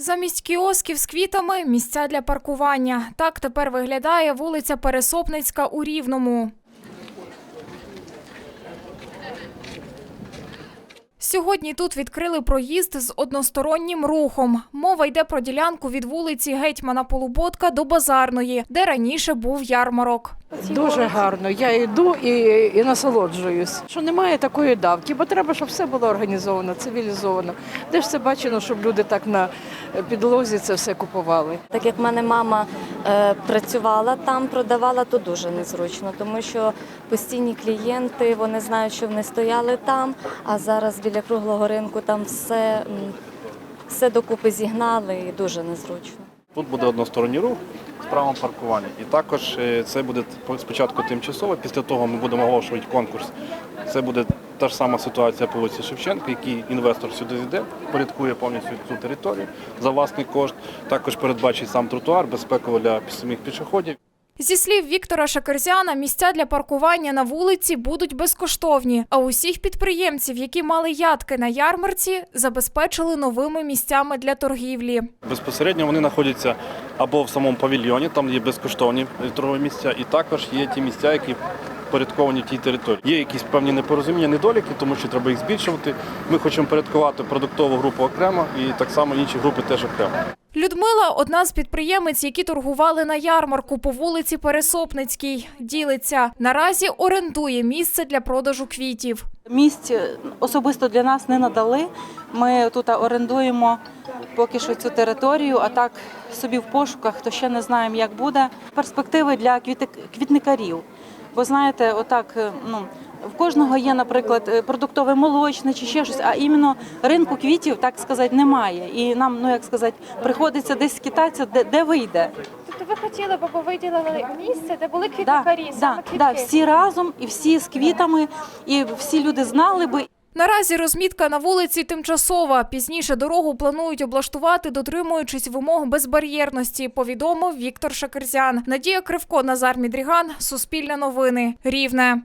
Замість кіосків з квітами місця для паркування. Так тепер виглядає вулиця Пересопницька у Рівному. Сьогодні тут відкрили проїзд з одностороннім рухом. Мова йде про ділянку від вулиці Гетьмана Полуботка до Базарної, де раніше був ярмарок. Дуже гарно. Я йду і, і насолоджуюсь. Що немає такої давки, бо треба, щоб все було організовано, цивілізовано. Де ж це бачено, щоб люди так на підлозі це все купували? Так як в мене мама працювала там, продавала, то дуже незручно, тому що постійні клієнти вони знають, що вони стояли там, а зараз біля круглого ринку там все, все докупи зігнали і дуже незручно. Тут буде односторонній рух з правом паркування. І також е, це буде спочатку тимчасово, після того ми будемо оголошувати конкурс. Це буде та ж сама ситуація по вулиці Шевченка, який інвестор сюди йде, порядкує повністю цю територію за власний кошт. Також передбачить сам тротуар, безпеково для самих пішоходів. Зі слів Віктора Шакерзяна, місця для паркування на вулиці будуть безкоштовні. А усіх підприємців, які мали ядки на ярмарці, забезпечили новими місцями для торгівлі. Безпосередньо вони знаходяться або в самому павільйоні, там є безкоштовні торгові місця, і також є ті місця, які порядковані тій території. Є якісь певні непорозуміння, недоліки, тому що треба їх збільшувати. Ми хочемо порядкувати продуктову групу окремо і так само інші групи теж окремо. Людмила одна з підприємець, які торгували на ярмарку по вулиці Пересопницькій. Ділиться наразі орендує місце для продажу квітів. Місць особисто для нас не надали. Ми тут орендуємо поки що цю територію, а так собі в пошуках, то ще не знаємо, як буде. Перспективи для квітникарів. Бо знаєте, отак, е, ну. В кожного є, наприклад, е, продуктове молочне чи ще щось, а іменно ринку квітів, так сказати, немає. І нам, ну як сказати, приходиться десь скитатися, де, де вийде. Тобто ви хотіли б, бо виділили місце, де були Да, квітникарі, да, саме да, квітки? всі разом і всі з квітами, і всі люди знали би. Наразі розмітка на вулиці тимчасова. Пізніше дорогу планують облаштувати, дотримуючись вимог безбар'єрності, повідомив Віктор Шакерзян. Надія Кривко, Назар Мідріган, Суспільне новини, Рівне.